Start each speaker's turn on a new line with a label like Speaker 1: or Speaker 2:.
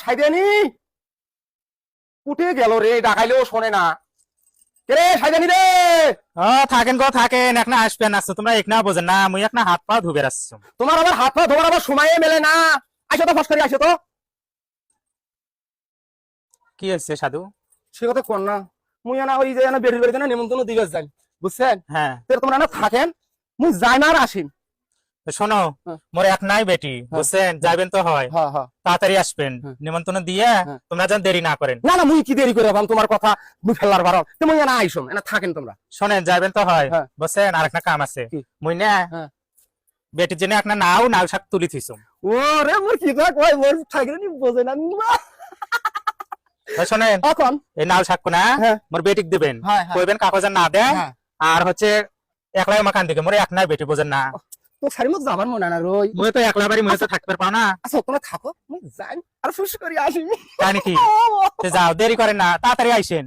Speaker 1: সাইদানি? উঠে গেল রে ডাকাইলেও শোনে না। রে সাইদানি রে?
Speaker 2: ও থাকেন গো থাকেন এখন আসবেন আসছো তোমরা এক বোঝেন না মুই এখন হাত পা ধুবে আসছো
Speaker 1: তোমার আবার হাত পা ধোবার আবার সময় মেলে না। তো ফস করে আসো তো।
Speaker 2: কি হয়েছে সাধু?
Speaker 1: সে কথা কর না। মুই না ওই যে না বেরির বাড়িতে না নিমন্ত্রণ দিবে যাই বুঝছেন?
Speaker 2: হ্যাঁ।
Speaker 1: তোমরা না থাকেন মুই যাই না আর আসিম।
Speaker 2: তো শোনো
Speaker 1: হ্যাঁ।
Speaker 2: মোর এক নাই বেটি বুঝছেন? যাবেন তো হয়।
Speaker 1: হ্যাঁ হ্যাঁ।
Speaker 2: তাড়াতাড়ি আসবেন।
Speaker 1: হ্যাঁ।
Speaker 2: নিমন্ত্রণ দিয়ে
Speaker 1: হ্যাঁ।
Speaker 2: তোমরা যেন দেরি না করেন।
Speaker 1: না না মুই কি দেরি করে তোমার কথা মুই ফেলার বারো তো মুই না আইসম না থাকেন তোমরা।
Speaker 2: শোনেন যাবেন তো হয়।
Speaker 1: হ্যাঁ।
Speaker 2: বুঝছেন? আর একটা কাম আছে। মুই না
Speaker 1: হ্যাঁ।
Speaker 2: বেটির জন্য একটা নাও নাও শাক তুলি থইছুম
Speaker 1: ও রে মোর কি থাক ওই মোর থাকলে নি বোঝে না
Speaker 2: শোনেন
Speaker 1: এখন
Speaker 2: এই নাও শাক না
Speaker 1: হ্যাঁ।
Speaker 2: মোর বেটিক দিবেন।
Speaker 1: হ্যাঁ হ্যাঁ।
Speaker 2: কইবেন কাগজের না দেয়
Speaker 1: হ্যাঁ।
Speaker 2: আর হচ্ছে একলাই মাখান দিকে। মোর এক নাই বেটি বোঝেন না।
Speaker 1: তো সারি মত যাবার মনে না রই
Speaker 2: মুই তো একলা বাড়ি মুই তো থাকতে পারো না।
Speaker 1: আচ্ছা তোমরা থাকো মুই যাই আর ফুস করে আসি
Speaker 2: তাই নাকি? তো যাও দেরি করেন না তাড়াতাড়ি আইসেন